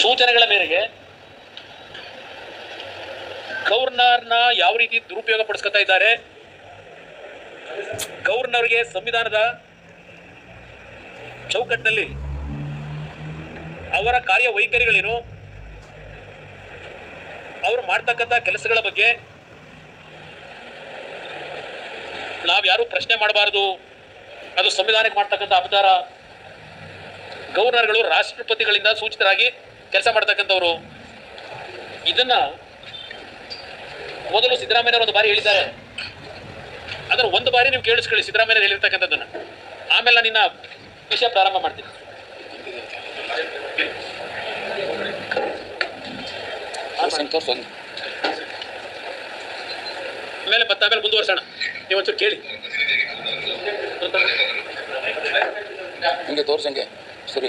ಸೂಚನೆಗಳ ಮೇರೆಗೆ ಗವರ್ನರ್ನ ಯಾವ ರೀತಿ ದುರುಪಯೋಗ ಪಡಿಸ್ಕೊತಾ ಇದ್ದಾರೆ? ಗವರ್ನರ್ಗೆ ಸಂವಿಧಾನದ ಚೌಕಟ್ಟಿನಲ್ಲಿ ಅವರ ಕಾರ್ಯವೈಖರಿಗಳೇನು? ಅವರು ಮಾಡ್ತಕ್ಕಂಥ ಕೆಲಸಗಳ ಬಗ್ಗೆ ನಾವ್ಯಾರು ಪ್ರಶ್ನೆ ಮಾಡಬಾರದು. ಅದು ಸಂವಿಧಾನಕ್ಕೆ ಮಾಡ್ತಕ್ಕಂಥ ಅಪಚಾರ. ಗವರ್ನರ್ಗಳು ರಾಷ್ಟ್ರಪತಿಗಳಿಂದ ಸೂಚಿತರಾಗಿ ಕೆಲಸ ಮಾಡ್ತಕ್ಕಂಥವ್ರು. ಇದನ್ನ ಮೊದಲು ಸಿದ್ದರಾಮಯ್ಯವರು ಒಂದು ಬಾರಿ ಹೇಳಿದ್ದಾರೆ. ಅದರ ಒಂದು ಬಾರಿ ನೀವು ಕೇಳಿಸ್ಕೊಳ್ಳಿ ಸಿದ್ದರಾಮಯ್ಯ ಹೇಳಿರ್ತಕ್ಕಂಥದ್ದನ್ನ. ಆಮೇಲೆ ನಾನು ನಿನ್ನ ವಿಷಯ ಪ್ರಾರಂಭ ಮಾಡ್ತೀನಿ. ಆಮೇಲೆ ಮತ್ತೆ ಆಮೇಲೆ ಮುಂದುವರ್ಸೋಣ. ನೀವು ಒಂಚೂರು ಕೇಳಿ. ಹಿಂಗೆ ತೋರ್ಸಂಗೆ. ಸರಿ.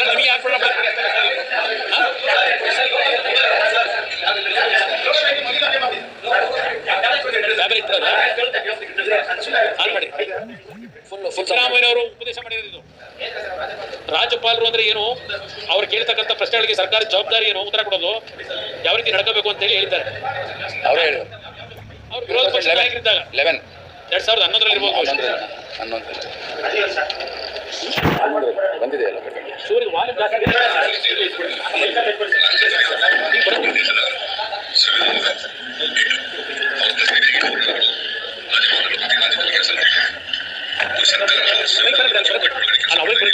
ನಿಮಗೆ ಯಾಕೆ ಫುಲ್ ಸಿದ್ದರಾಮಯ್ಯನವರು ಉಪದೇಶ ಮಾಡಿರೋದು ರಾಜ್ಯಪಾಲರು ಅಂದ್ರೆ ಏನು? ಅವ್ರು ಕೇಳ್ತಕ್ಕಂಥ ಪ್ರಶ್ನೆಗಳಿಗೆ ಸರ್ಕಾರ ಜವಾಬ್ದಾರಿ ಏನು? ಉತ್ತರ ಕೊಡೋದು ಯಾವ ರೀತಿ ನಡ್ಕೋಬೇಕು ಅಂತ ಹೇಳಿ ಹೇಳಿದ್ದಾರೆ. ಅವರೇ ಹೇಳು. ಅವ್ರು ವಿರೋಧ ಪಕ್ಷ ನಾಯಕರಿದ್ದಾಗ ಲೆವೆನ್ ಎರಡ್ ಸಾವಿರದ ಹನ್ನೊಂದರಲ್ಲಿ ಇರ್ಬೋದು ಹನ್ನೊಂದು ಹನ್ನೊಂದು ಬಂದಿದೆ ಎಲ್ಲ ಸೂರ್ಯ ವಾಲಿ. ಅಲ್ಲ ಅವ್ರಿಗೆ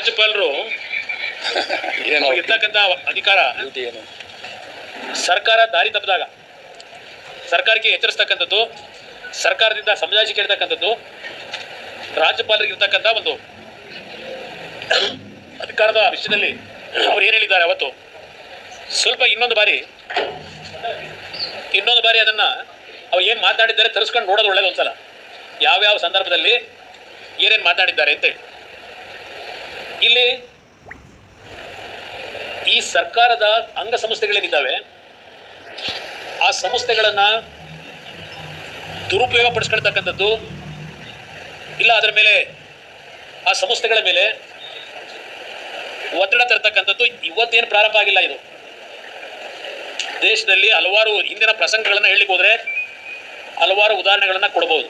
ರಾಜ್ಯಪಾಲರು ಇರ್ತಕ್ಕಂಥ ಅಧಿಕಾರ ಸರ್ಕಾರ ದಾರಿ ತಪ್ಪಿದಾಗ ಸರ್ಕಾರಕ್ಕೆ ಎಚ್ಚರಿಸ್ತಕ್ಕಂಥದ್ದು ಸರ್ಕಾರದಿಂದ ಸಮಜಾಯಿಸಿ ಕೇಳ್ತಕ್ಕಂಥದ್ದು ರಾಜ್ಯಪಾಲರಿಗೆ ಇರ್ತಕ್ಕಂಥ ಒಂದು ಅಧಿಕಾರದ ವಿಷಯದಲ್ಲಿ ಅವ್ರು ಏನು ಹೇಳಿದ್ದಾರೆ ಅವತ್ತು? ಸ್ವಲ್ಪ ಇನ್ನೊಂದು ಬಾರಿ ಇನ್ನೊಂದು ಬಾರಿ ಅದನ್ನ ಅವ್ರು ಏನು ಮಾತಾಡಿದ್ದಾರೆ ತರಿಸ್ಕೊಂಡು ನೋಡೋದು ಒಳ್ಳೇದು ಒಂದ್ಸಲ. ಯಾವ್ಯಾವ ಸಂದರ್ಭದಲ್ಲಿ ಏನೇನು ಮಾತಾಡಿದ್ದಾರೆ ಅಂತೇಳಿ ಇಲ್ಲಿ ಈ ಸರ್ಕಾರದ ಅಂಗ ಸಂಸ್ಥೆಗಳೇನಿದ್ದಾವೆ, ಆ ಸಂಸ್ಥೆಗಳನ್ನ ದುರುಪಯೋಗ ಪಡಿಸ್ಕೊಳ್ತಕ್ಕಂಥದ್ದು ಇಲ್ಲ ಅದರ ಮೇಲೆ, ಆ ಸಂಸ್ಥೆಗಳ ಮೇಲೆ ಒತ್ತಡ ತರತಕ್ಕಂಥದ್ದು ಇವತ್ತೇನು ಪ್ರಾರಂಭ ಆಗಿಲ್ಲ ಇದು. ದೇಶದಲ್ಲಿ ಹಲವಾರು ಹಿಂದಿನ ಪ್ರಸಂಗಗಳನ್ನ ಹೇಳಲಿಕ್ಕೆ ಹೋದ್ರೆ ಹಲವಾರು ಉದಾಹರಣೆಗಳನ್ನ ಕೊಡಬಹುದು